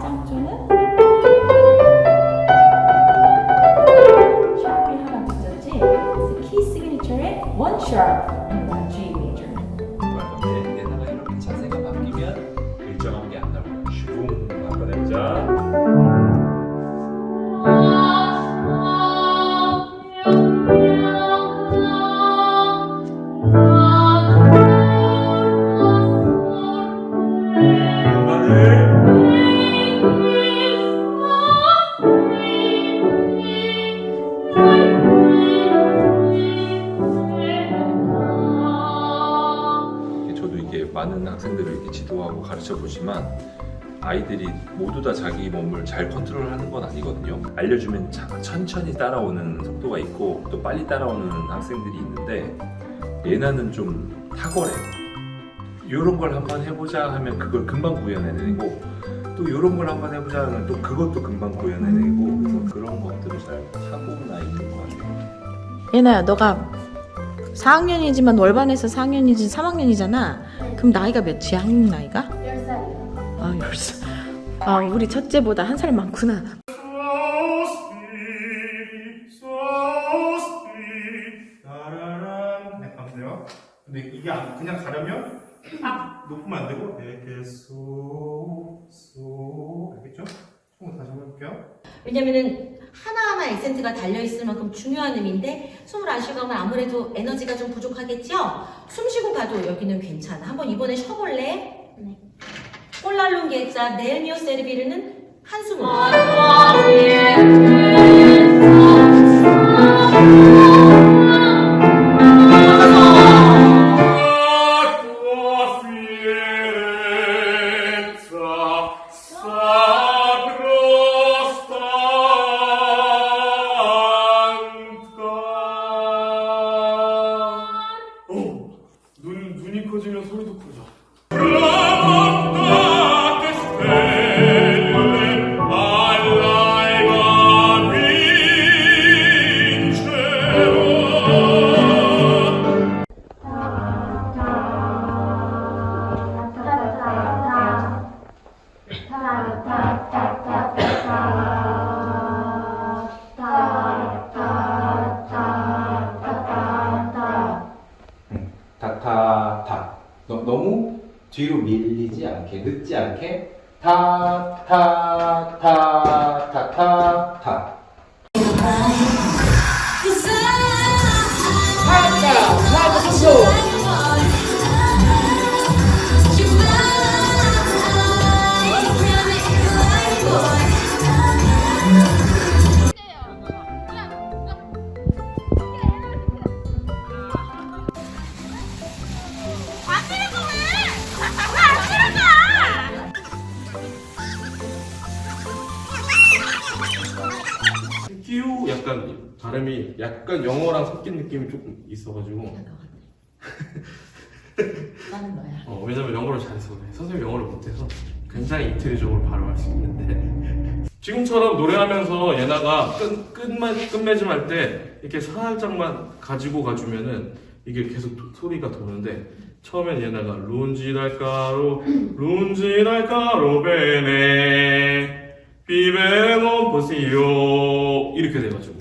조는 샤프이 하나 붙였지? 키 시그니처에 원샤 가르쳐 보지만 아이들이 모두 다 자기 몸을 잘 컨트롤하는 건 아니거든요. 알려주면 자- 천천히 따라오는 속도가 있고 또 빨리 따라오는 학생들이 있는데 예나는 좀 탁월해. 이런 걸 한번 해보자 하면 그걸 금방 구현해내고 또 이런 걸 한번 해보자 하면 또 그것도 금방 구현해내고 그래서 그런 것들을 잘 타고난 아이인 것 같아요. 예나야 너가 4학년이지만 월반에서 4학년이지 3학년이잖아 그럼 나이가 몇이야 학년 나이가? 10살이요 아 10살 아 우리 첫째보다 한 살 많구나 따라란 네 감으세요 근데 이게 안- 그냥 가려면 아 높으면 안 되고 이렇게 쏘쏘 알겠죠? 한번 다시 한번 해볼게요 왜냐면은 하나하나 에센트가 달려있을 만큼 중요한 음인데 숨을 안 쉬고 가면 아무래도 에너지가 좀 부족하겠죠? 숨 쉬고 가도 여기는 괜찮아. 한번 이번에 쉬어볼래? 네. 꼴랄룬 게자 네미오 세르비르는 한숨으로. 타타타 너무 뒤로 밀리지 않게 늦지 않게 타타타타타타 끼우 약간 영어랑 섞인 느낌이 조금 있어가지고. 나는 너야. 어, 왜냐면 영어를 잘해서 그래. 선생님 영어를 못해서 굉장히 이태리적으로 발음할 수 있는데. 지금처럼 노래하면서 예나가 끝, 끝만, 끝맺음 할 때 이렇게 살짝만 가지고 가주면은 이게 계속 도- 소리가 도는데 처음엔 예나가 룬지랄까로 룬지랄까로 베네 비베노 보시오. 이렇게 돼가지고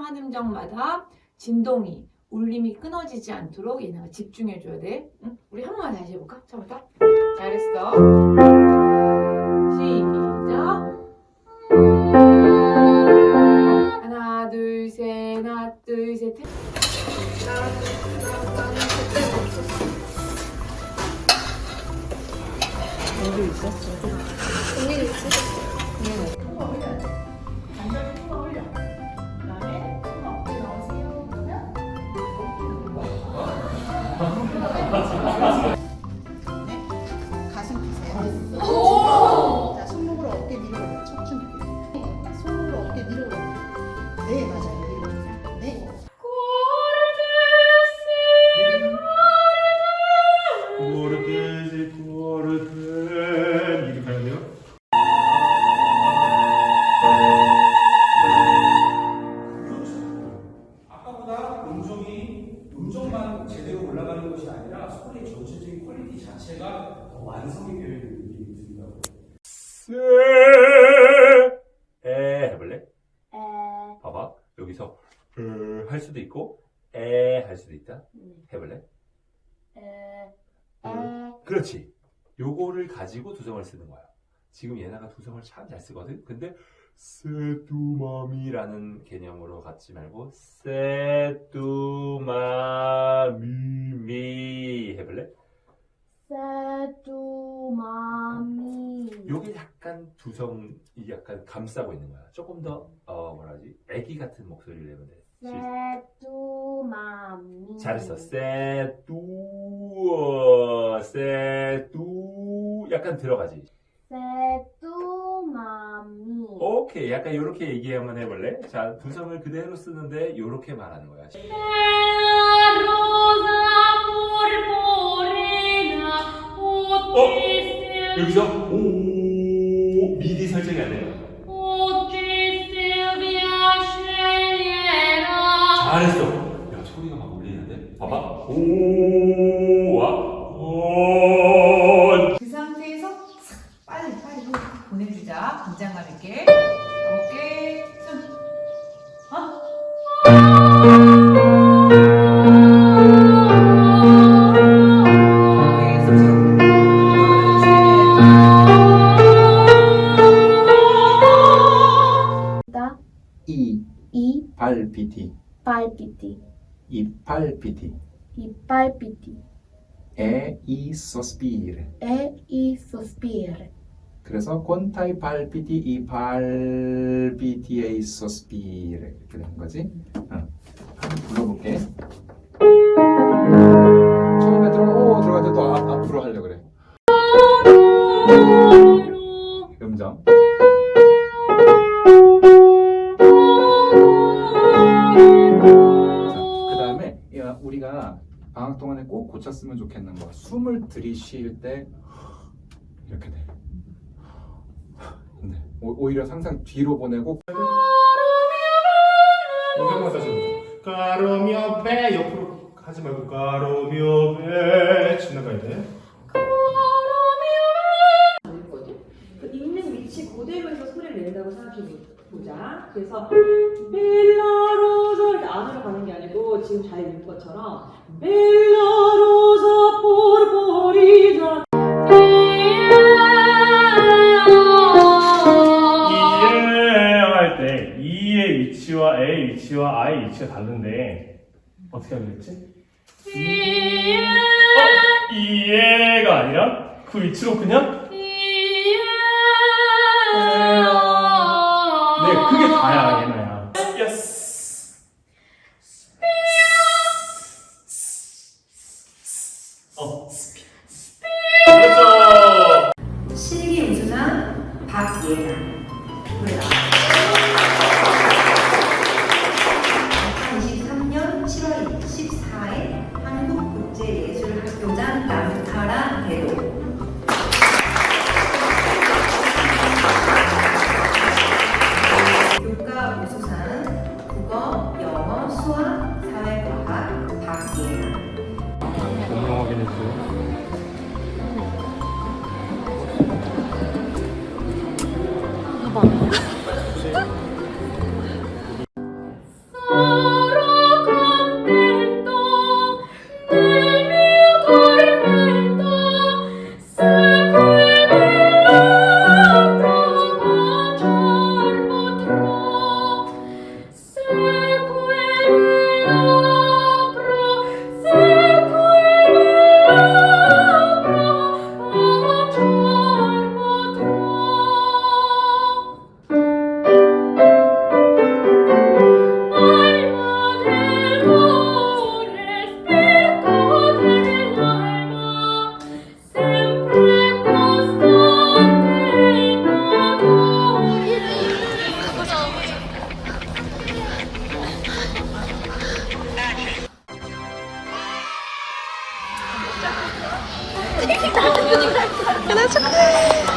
한음정 한 음정마다 진동이 울림이 끊어지지 않도록 얘네가 집중해줘야 돼. 응? 우리 한 번만 다시 해볼까? 처음부터. 잘했어. 시작. 하나, 둘, 셋, 하나, 둘, 셋. 가슴 네, 맞아요. 네. 고르테지 고르테 이렇게 가야 돼요? 아까보다 음정이 음정만 제대로 올라가는 것이 아니라 소리의 전체적인 퀄리티 자체가 더 완성이 되어 있는 느낌이 듭니다. 에 해볼래? 봐봐 여기서 으, 할 수도 있고 에 할 수도 있다 해볼래? 음, 그렇지 요거를 가지고 두성을 쓰는 거야 지금 얘네가 두성을 참 잘 쓰거든 근데 세뚜마미라는 개념으로 갖지 말고 세뚜마미미 해볼래? 세두마미. 요게 약간 두성이 약간 감싸고 있는 거야. 조금 더, 어, 뭐라지? 애기 같은 목소리를 내면 돼. 세두마미. 잘했어. 세뚜, 세뚜. 약간 들어가지. 세두마미. 오케이. 약간 요렇게 얘기 한번 해볼래? 자, 두성을 그대로 쓰는데 요렇게 말하는 거야. 어? 여기서 오 미리 설정이 안 돼요. 잘했어. 야 소리가 막 울리는데. 봐봐. 오와 오. 그 상태에서 싹 빨리 빨리 보내주자. 긴장감 있게. 어깨, 숨. 어? 이이 팔피티 palpiti, 이 팔피티 i palpiti, 에이 소스피르 e i sospiri. 그래서 콘타이 팔피티 이 팔피티에 소스피르 이렇게 되는 거지. 어. 한번 불러볼게. 들이쉴 때 이렇게 돼. 네. 오- 오히려 항상 뒤로 보내고 다시 해보자. 까로미오 배 옆으로 하지 말고 까로미오 배 지나가야 돼. 그 있는 위치 그대로에서 소리를 낸다고 생각해 보자. 그래서 벨라로사 이렇게 안으로 가는 게 아니고 지금 잘 읽는 것처럼 벨 위치가 다른데 어떻게 하면 됐지? 어? 이해가 아니라 그 위치로 그냥 네 그게 다야. 예스. 悲しくない